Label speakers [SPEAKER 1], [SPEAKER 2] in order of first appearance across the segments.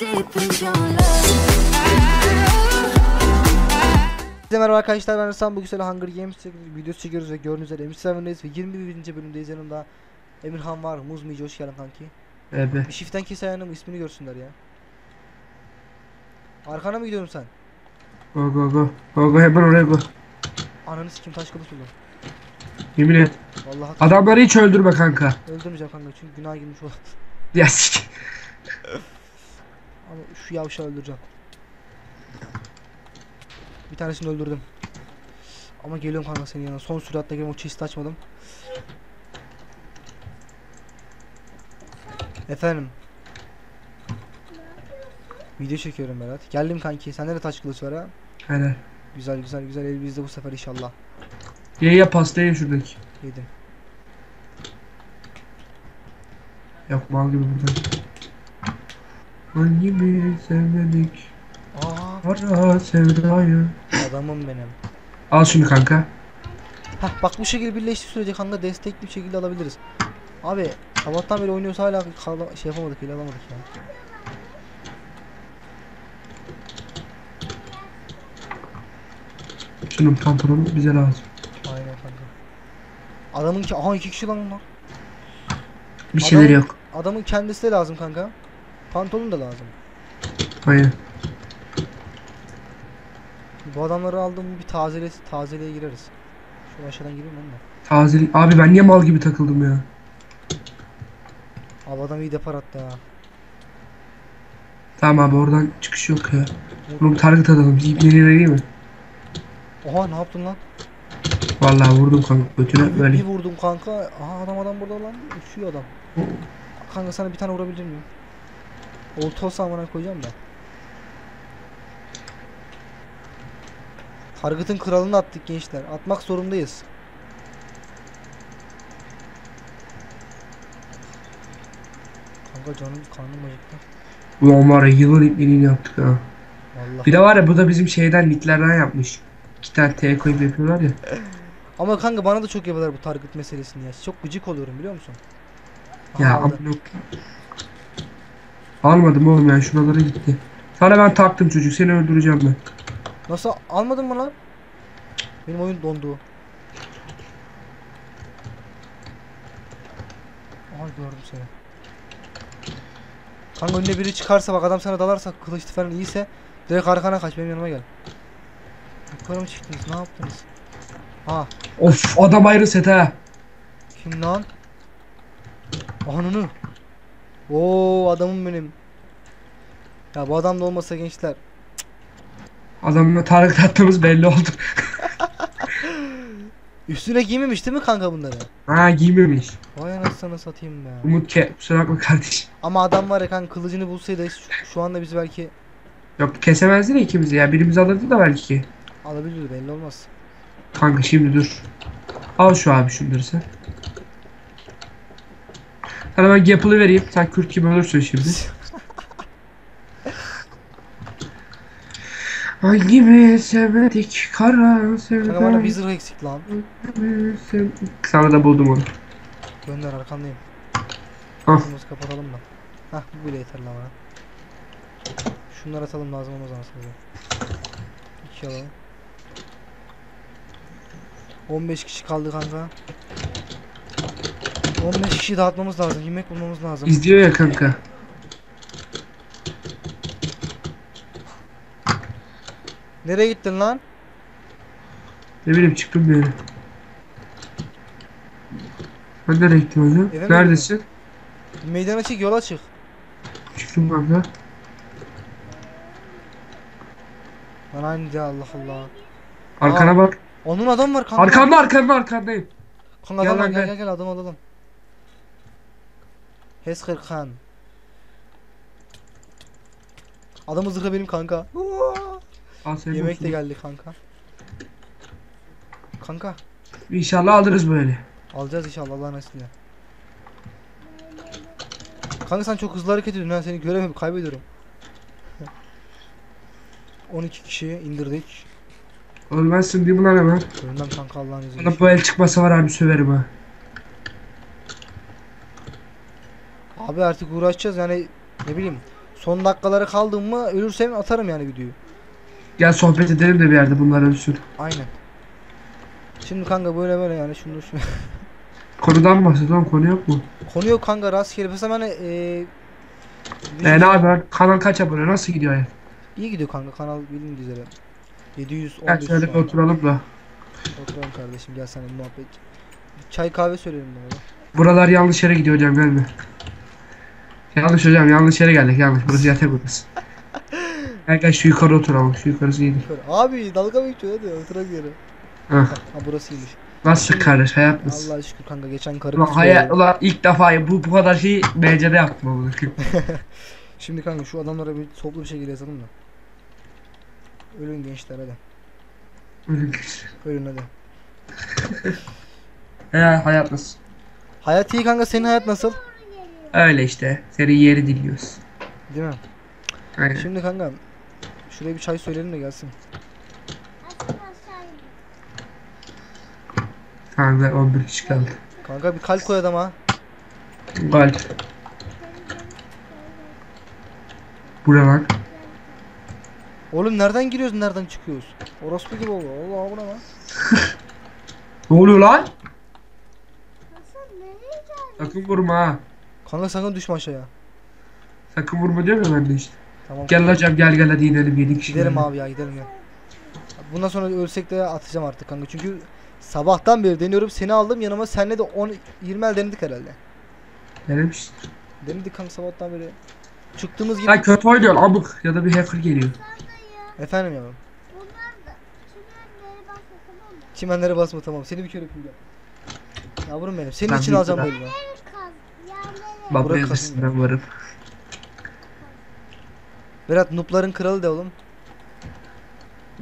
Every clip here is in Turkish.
[SPEAKER 1] Herkese merhaba arkadaşlar ben Rısan bugün Hunger Games videosu çekiyoruz ve gördüğünüz üzere Emir ve 21. bölümdeyiz yanımda Emirhan var, Muz Mici hoş geldin kanki
[SPEAKER 2] Evet.
[SPEAKER 1] Bir shift'ten kes ayağını ismini görsünler ya Arkana mı gidiyorum sen?
[SPEAKER 2] Go go go. Go go hemen oraya go.
[SPEAKER 1] Ananı sikim taş kılıç buldum
[SPEAKER 2] Yemin et.
[SPEAKER 1] Vallahi
[SPEAKER 2] Adamları hiç öldürme kanka.
[SPEAKER 1] öldürmeyeceğim kanka çünkü günah girmiş o
[SPEAKER 2] Ya sik.
[SPEAKER 1] Ama şu yavşağı öldüreceğim. Bir tanesini öldürdüm. Ama geliyorum kanka senin yanına. Son süratle geliyorum. O chest açmadım. Efendim? Video çekiyorum Berat. Geldim kanki. Sende de taş kılıç var ha
[SPEAKER 2] Helal.
[SPEAKER 1] Güzel güzel güzel. El bizde bu sefer inşallah.
[SPEAKER 2] Ye ye pasta ye şuradaki.
[SPEAKER 1] Yedim.
[SPEAKER 2] Yok mal gibi burada. Hangimi sevmedik.
[SPEAKER 1] Aa
[SPEAKER 2] Ara sevdayı.
[SPEAKER 1] adamım benim
[SPEAKER 2] Al şunu kanka.
[SPEAKER 1] Hah bak bu şekilde birleştiği sürece kanka destekli bir şekilde alabiliriz Abi sabahtan beri oynuyoruz hala kala- şey yapamadık ile alamadık ya
[SPEAKER 2] Şunun pantolonu bize lazım.
[SPEAKER 1] Aynen kanka. Adamın ki aha iki kişi lan bunlar.
[SPEAKER 2] Bir şeyler
[SPEAKER 1] Adam-
[SPEAKER 2] yok.
[SPEAKER 1] Adamın kendisi de lazım kanka. Pantolon da lazım.
[SPEAKER 2] Aynen.
[SPEAKER 1] Bu adamları aldım bir tazele tazeleye gireriz. Şu aşağıdan gireyim onu da.
[SPEAKER 2] Tazelik. Abi ben niye mal gibi takıldım ya?
[SPEAKER 1] Abi adam iyi depar attı ha.
[SPEAKER 2] Tamam abi oradan çıkış yok ya. Bunu bir target atalım. İpleri vereyim mi?
[SPEAKER 1] Oha ne yaptın lan?
[SPEAKER 2] Vallahi vurdum kanka götüne böyle.
[SPEAKER 1] bir vurdum kanka. Aha adam adam burada lan. Uçuyor adam. Kanka sana bir tane vurabilir miyim? Olta olsa amına koyacağım da. Target'ın kralını attık gençler. Atmak zorundayız. Kanka canım karnım acıktı.
[SPEAKER 2] Ulan var ya yılın ipliğini yaptık ha.
[SPEAKER 1] Vallahi.
[SPEAKER 2] Bir de var ya bu da bizim şeyden nicklerden yapmış. İki tane T koyup yapıyorlar ya.
[SPEAKER 1] Ama kanka bana da çok yapıyorlar bu target meselesini ya. Çok gıcık oluyorum biliyor musun?
[SPEAKER 2] Ya amına Almadım oğlum ya şuralara gitti. Sana ben taktım çocuk seni öldüreceğim ben.
[SPEAKER 1] Nasıl almadın mı lan? Benim oyun dondu. Aha gördüm seni. Kanka önüne biri çıkarsa bak adam sana dalarsa kılıçlı falan iyiyse direkt arkana kaç benim yanıma gel. Yukarı mı çıktınız ne yaptınız? Ha
[SPEAKER 2] Of adam ayrı set ha.
[SPEAKER 1] kim lan? Ananı. Oo adamım benim. Ya bu adam da olmasa gençler.
[SPEAKER 2] Adamla target attığımız belli oldu.
[SPEAKER 1] Üstüne giymemiş değil mi kanka bunları?
[SPEAKER 2] ha giymemiş.
[SPEAKER 1] Vay anasını satayım be.
[SPEAKER 2] Umut ke kusura bakma kardeşim.
[SPEAKER 1] Ama adam var ya kanka kılıcını bulsaydı şu, şu anda biz belki
[SPEAKER 2] Yok kesemezdi de ikimizi ya birimiz alırdı da belki.
[SPEAKER 1] alabilirdi belli olmaz.
[SPEAKER 2] Kanka şimdi dur. Al şu abi şunları sen. Sana ben Gapple'ı vereyim. Sen Kürt gibi ölürsün şimdi. Hangimi sevmedik kara
[SPEAKER 1] Kanka bana zırh eksik lan.
[SPEAKER 2] Sana da buldum onu.
[SPEAKER 1] Gönder arkandayım.
[SPEAKER 2] Al.
[SPEAKER 1] Ağzımızı kapatalım da. Hah bu bile yeter lan bana. Şunları atalım lazım olmaz anasını İki alalım. 15 kişi kaldı kanka. 15 kişi dağıtmamız lazım. Yemek bulmamız lazım.
[SPEAKER 2] İzliyor ya kanka.
[SPEAKER 1] Nereye gittin lan?
[SPEAKER 2] Ne bileyim çıktım bir yere. Ben nereye gittim hocam?
[SPEAKER 1] Eve mi
[SPEAKER 2] Neredesin?
[SPEAKER 1] Meydana çık yola çık.
[SPEAKER 2] Çıktım kanka.
[SPEAKER 1] Lan aynı Allah Allah.
[SPEAKER 2] Arkana
[SPEAKER 1] Aa.
[SPEAKER 2] bak.
[SPEAKER 1] Onun adam var kanka.
[SPEAKER 2] Arkanda arkanda arkandayım.
[SPEAKER 1] Kanka
[SPEAKER 2] Gel
[SPEAKER 1] adam var
[SPEAKER 2] lan
[SPEAKER 1] gel
[SPEAKER 2] gel.
[SPEAKER 1] gel gel adam alalım. Heskır Khan. Adamın zırhı benim kanka. Yemek de geldi kanka. Kanka
[SPEAKER 2] İnşallah alırız böyle.
[SPEAKER 1] alacağız inşallah Allah'ın izniyle. Kanka sen çok hızlı hareket ediyorsun ben seni göremiyorum kaybediyorum. 12 kişiyi indirdik.
[SPEAKER 2] Ölmezsin değil mi lan hemen?
[SPEAKER 1] Ölmem kanka Allah'ın izniyle.
[SPEAKER 2] Bana bu el çıkmasa var abi söverim ha.
[SPEAKER 1] Abi artık uğraşacağız yani ne bileyim Son dakikalara kaldım mı ölürsem atarım yani videoyu.
[SPEAKER 2] Gel sohbet edelim de bir yerde bunlar ölsün.
[SPEAKER 1] Aynen. Şimdi kanka böyle böyle yani şunu şu.
[SPEAKER 2] Konudan bahsediyorum konu yok mu?
[SPEAKER 1] Konu yok kanka rastgele. Mesela hani eee
[SPEAKER 2] E ne abi kanal kaç abone nasıl gidiyor ya?
[SPEAKER 1] iyi gidiyor kanka kanal bildiğin üzere. 711
[SPEAKER 2] Gel şöyle bir oturalım da.
[SPEAKER 1] Oturalım kardeşim gel sana muhabbet. Çay kahve söyleyelim bana.
[SPEAKER 2] Buralar yanlış yere gidiyor hocam gelme. Yanlış hocam yanlış yere geldik yanlış. Burası yatak odası. Gel şu yukarı oturalım. Şu yukarısı.
[SPEAKER 1] Şöyle, Abi dalga mı geçiyor hadi oturak yere.
[SPEAKER 2] Heh.
[SPEAKER 1] Ha burasıymış.
[SPEAKER 2] Nasıl kardeş hayat nasıl?
[SPEAKER 1] Allah'a şükür kanka geçen karı
[SPEAKER 2] Ulan hayat ulan ilk defa bu bu kadar şeyi BC'de yaptım ama.
[SPEAKER 1] Şimdi kanka şu adamlara bir toplu bir şekilde yazalım da. Ölün gençler hadi. Ölün hadi.
[SPEAKER 2] He hayat nasıl?
[SPEAKER 1] Hayat iyi kanka senin hayat nasıl?
[SPEAKER 2] Öyle işte. Senin yeri diliyoruz.
[SPEAKER 1] Değil mi?
[SPEAKER 2] Aynen.
[SPEAKER 1] Şimdi kanka şuraya bir çay söyleyelim de gelsin.
[SPEAKER 2] Tamam ben 11 kişi kaldı.
[SPEAKER 1] Kanka bir kalp koy adama.
[SPEAKER 2] Galip. Bura lan.
[SPEAKER 1] Oğlum nereden giriyoruz nereden çıkıyoruz? Orospu gibi oldu. Allah bu ne lan?
[SPEAKER 2] Ne oluyor lan? Sakın vurma ha.
[SPEAKER 1] Kanka sakın düşme aşağıya.
[SPEAKER 2] Sakın vurma diyorum ya ben de işte.
[SPEAKER 1] Tamam.
[SPEAKER 2] Gel hocam gel gel hadi inelim 7 kişi.
[SPEAKER 1] Gidelim abi ya gidelim ya. Bundan sonra ölsek de atacağım artık kanka. Çünkü sabahtan beri deniyorum. Seni aldım yanıma. Senle de 10 20 el denedik herhalde.
[SPEAKER 2] İşte.
[SPEAKER 1] Denedik kanka sabahtan beri. Çıktığımız gibi.
[SPEAKER 2] Lan kötü oynuyor amık ya da bir hacker geliyor.
[SPEAKER 1] Efendim yavrum. Çimenlere basma tamam. Seni bir kere öpeyim. Yavrum benim. Senin
[SPEAKER 2] Ben
[SPEAKER 1] için alacağım bu elini.
[SPEAKER 2] Baba ben varım.
[SPEAKER 1] Berat nupların kralı de oğlum.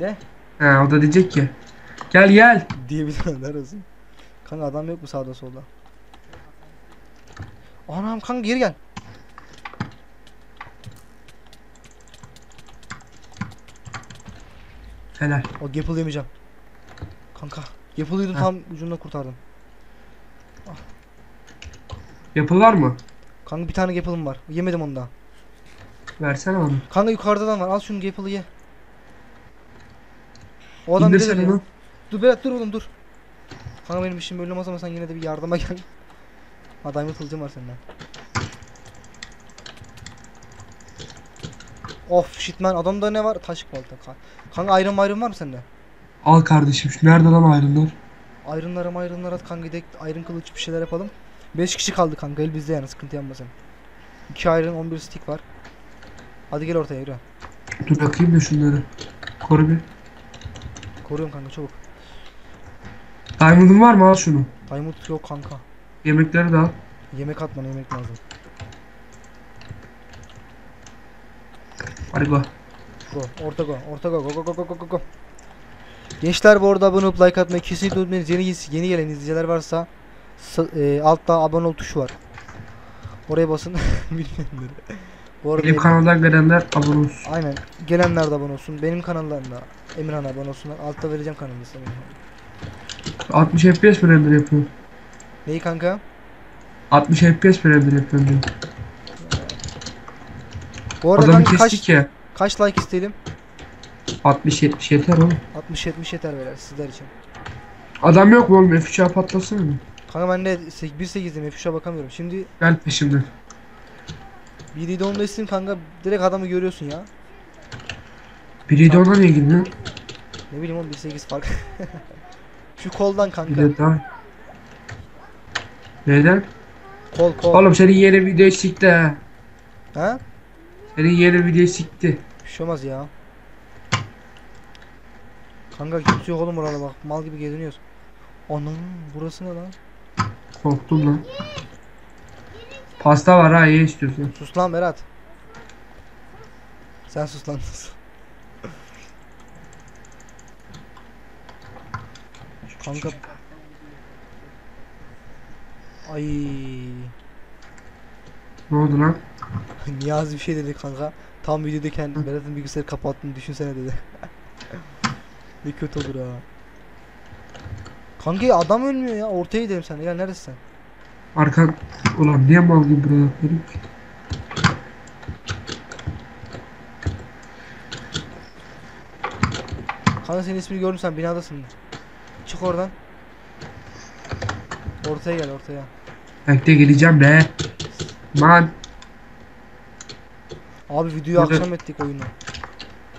[SPEAKER 1] De.
[SPEAKER 2] Ha o da diyecek ki. Gel gel.
[SPEAKER 1] Diyebilir neresin? Kanka adam yok mu sağda solda? Anam kanka geri gel.
[SPEAKER 2] Helal.
[SPEAKER 1] O Gapple yemeyeceğim. Kanka. Gapple yedim
[SPEAKER 2] Heh.
[SPEAKER 1] tam ucundan kurtardım.
[SPEAKER 2] Yapılar mı?
[SPEAKER 1] Kanka bir tane Gapple'ım var. Yemedim onu daha.
[SPEAKER 2] Versene onu.
[SPEAKER 1] Kanka yukarıda da var. Al şunu Gapple'ı ye. O adam
[SPEAKER 2] İndirsene
[SPEAKER 1] bize
[SPEAKER 2] onu.
[SPEAKER 1] Dur Berat dur oğlum dur. Kanka benim işim böyle olmaz ama sen yine de bir yardıma gel. Ha diamond kılıcım var senden. Of shitman adamda ne var? Taş balta. Ka- Kanka iron iron var mı sende?
[SPEAKER 2] Al kardeşim. Şu nerede lan ayrımlar?
[SPEAKER 1] Iron'lara iron'lara at kanka gidelim iron kılıç bir şeyler yapalım. 5 kişi kaldı kanka el bizde yani sıkıntı yapmasın. 2 iron 11 stick var. Hadi gel ortaya yürü.
[SPEAKER 2] Dur bakayım da şunları. Koru bir.
[SPEAKER 1] Koruyorum kanka çabuk.
[SPEAKER 2] Diamond'ın var mı al şunu.
[SPEAKER 1] Diamond yok kanka.
[SPEAKER 2] Yemekleri de al.
[SPEAKER 1] Yemek atmana yemek lazım.
[SPEAKER 2] Hadi go.
[SPEAKER 1] Go. Orta go. Orta go. Go go go go go go. Gençler bu arada abone olup like atmayı kesinlikle unutmayın. Yeni, yeni gelen izleyiciler varsa sa- e, altta abone ol tuşu var. Oraya basın. Bilmeyenleri. Bu arada
[SPEAKER 2] Benim kanaldan gelenler abone olsun.
[SPEAKER 1] aynen gelenler de abone olsun. Benim kanallarım da Emirhan abone olsunlar. Altta vereceğim kanalını sana.
[SPEAKER 2] 60 FPS mi render yapıyor?
[SPEAKER 1] Neyi kanka?
[SPEAKER 2] 60 FPS mi render yapıyor diyor.
[SPEAKER 1] Bu arada
[SPEAKER 2] Adamı
[SPEAKER 1] kanka
[SPEAKER 2] kestik
[SPEAKER 1] kaç,
[SPEAKER 2] ya.
[SPEAKER 1] kaç like isteyelim?
[SPEAKER 2] 60-70 yeter oğlum.
[SPEAKER 1] 60-70 yeter beyler sizler için.
[SPEAKER 2] Adam yok mu oğlum? F3'e patlasın mı?
[SPEAKER 1] Kanka ben de 1.8'deyim F3'e bakamıyorum. Şimdi
[SPEAKER 2] Gel peşimden.
[SPEAKER 1] 1.7 istedim kanka direkt adamı görüyorsun ya.
[SPEAKER 2] Biri de ona niye gidiyor?
[SPEAKER 1] Ne bileyim oğlum 1.8 fark. Şu koldan
[SPEAKER 2] Bir
[SPEAKER 1] kanka.
[SPEAKER 2] de daha. Neden?
[SPEAKER 1] Kol kol.
[SPEAKER 2] Oğlum senin yeni video sikti ha.
[SPEAKER 1] Ha?
[SPEAKER 2] Senin yeni video sikti.
[SPEAKER 1] Bir şey olmaz ya. Kanka kimse yok oğlum burada bak. Mal gibi geziniyoruz. Anam burası ne lan?
[SPEAKER 2] Korktum lan. Pasta var ha ye istiyorsan.
[SPEAKER 1] Sus lan Berat. Sen sus lan sus. Kanka. Ay.
[SPEAKER 2] Ne oldu lan?
[SPEAKER 1] Niyazi bir şey dedi kanka. Tam videodayken Berat'ın bilgisayarı kapattığını düşünsene dedi. ne kötü olur ha. Kanka adam ölmüyor ya. Ortaya gidelim sen. Gel neredesin sen?
[SPEAKER 2] Arka ulan niye mal gibi buraya atladım ki?
[SPEAKER 1] Kanka senin ismini gördüm sen binadasın. Çık oradan. Ortaya gel ortaya.
[SPEAKER 2] Bekle geleceğim be. Man.
[SPEAKER 1] Abi videoyu
[SPEAKER 2] Burada...
[SPEAKER 1] akşam ettik oyunu.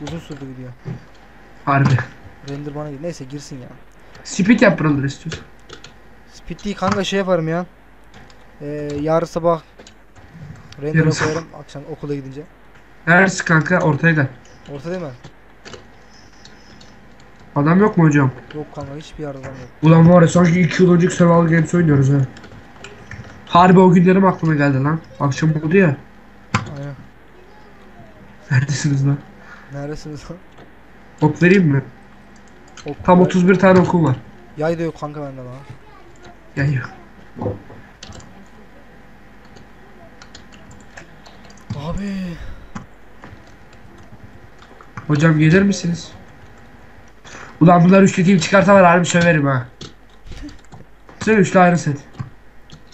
[SPEAKER 1] Uzun sürdü video.
[SPEAKER 2] Harbi.
[SPEAKER 1] Render bana gir. Neyse girsin ya.
[SPEAKER 2] Speed yap buraları istiyorsan.
[SPEAKER 1] Speed değil kanka şey yaparım ya. Ee, yarın sabah render'a
[SPEAKER 2] sabah.
[SPEAKER 1] koyarım akşam okula gidince.
[SPEAKER 2] Neresi kanka? Ortaya gel.
[SPEAKER 1] Orta değil mi?
[SPEAKER 2] Adam yok mu hocam?
[SPEAKER 1] Yok kanka hiçbir yerde adam yok.
[SPEAKER 2] Ulan var ya sanki 2 yıl önceki Survival Games oynuyoruz ha. Harbi o günlerim aklıma geldi lan. Akşam oldu ya.
[SPEAKER 1] Aynen.
[SPEAKER 2] Neredesiniz lan?
[SPEAKER 1] Neredesiniz lan?
[SPEAKER 2] Ok vereyim mi?
[SPEAKER 1] Ok,
[SPEAKER 2] Tam
[SPEAKER 1] yay-
[SPEAKER 2] 31 tane okum var.
[SPEAKER 1] Yay da yok kanka bende lan.
[SPEAKER 2] Gel yok.
[SPEAKER 1] Abi.
[SPEAKER 2] Hocam gelir misiniz? Ulan bunlar üçlü team çıkarsa var harbi söverim ha. Sen üçlü ayrı set.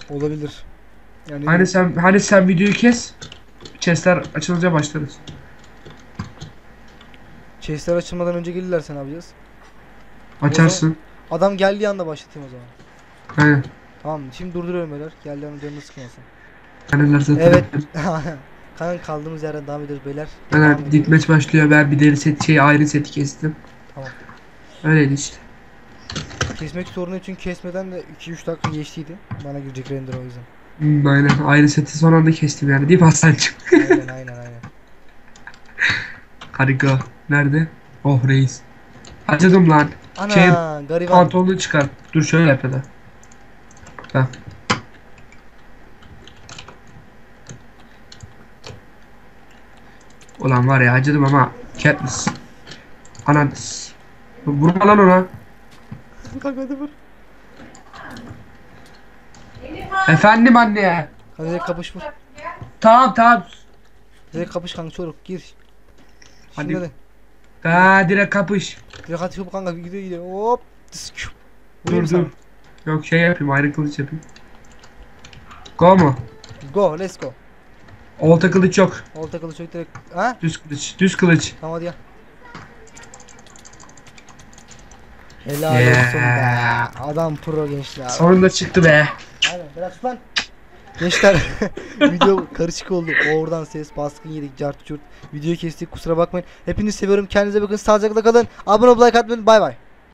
[SPEAKER 1] Olabilir. Yani
[SPEAKER 2] Hani sen hani sen videoyu kes. Chestler açılınca başlarız.
[SPEAKER 1] chestler açılmadan önce gelirlerse ne yapacağız?
[SPEAKER 2] Açarsın.
[SPEAKER 1] Adam geldiği anda başlatayım o zaman.
[SPEAKER 2] Aynen.
[SPEAKER 1] Tamam şimdi durduruyorum beyler. Geldiği anda canını sıkmasın.
[SPEAKER 2] Anneler zaten.
[SPEAKER 1] Evet. Kanka kaldığımız yerden devam ediyoruz beyler. Devam
[SPEAKER 2] Ben
[SPEAKER 1] ediyoruz.
[SPEAKER 2] ditmeç başlıyor. Ben bir deri set şey ayrı seti kestim.
[SPEAKER 1] Tamam.
[SPEAKER 2] Öyleydi işte.
[SPEAKER 1] Kesmek sorunu için kesmeden de 2-3 dakika geçtiydi. Bana girecek render o yüzden.
[SPEAKER 2] Hmm, aynen. Ayrı seti son anda kestim yani. Değil mi Hasan'cığım?
[SPEAKER 1] Aynen aynen aynen.
[SPEAKER 2] Harika. Nerede? Oh reis. Acıdım lan.
[SPEAKER 1] Ana
[SPEAKER 2] Şey,
[SPEAKER 1] gariban.
[SPEAKER 2] Pantolonu çıkar. Dur şöyle yap ya da. Bak. Ulan var ya acıdım ama Katniss. Ananas. Vurma lan ona.
[SPEAKER 1] Kanka hadi vur.
[SPEAKER 2] Efendim anne.
[SPEAKER 1] Hadi kapış vur.
[SPEAKER 2] Tamam tamam.
[SPEAKER 1] Direkt kapış kanka çocuk gir.
[SPEAKER 2] Hadi.
[SPEAKER 1] Şimdi hadi.
[SPEAKER 2] Ha direkt kapış.
[SPEAKER 1] Direkt çabuk kanka gidiyor gidiyor. Hop.
[SPEAKER 2] Dur dur. Yok şey yapayım ayrı kılıç yapayım. Go mu?
[SPEAKER 1] Go let's go.
[SPEAKER 2] Olta kılıç yok.
[SPEAKER 1] Olta kılıç yok direkt. Ha?
[SPEAKER 2] Düz kılıç. Düz kılıç.
[SPEAKER 1] Tamam hadi ya. Helal
[SPEAKER 2] Yeah.
[SPEAKER 1] olsun be. Adam pro gençler.
[SPEAKER 2] Sonunda çıktı be.
[SPEAKER 1] Aynen biraz lan. Gençler video karışık oldu. Oradan ses baskın yedik cart çurt. Videoyu kestik kusura bakmayın. Hepinizi seviyorum. Kendinize bakın. Sağlıcakla kalın. Abone ol like atmayın. Bay bay.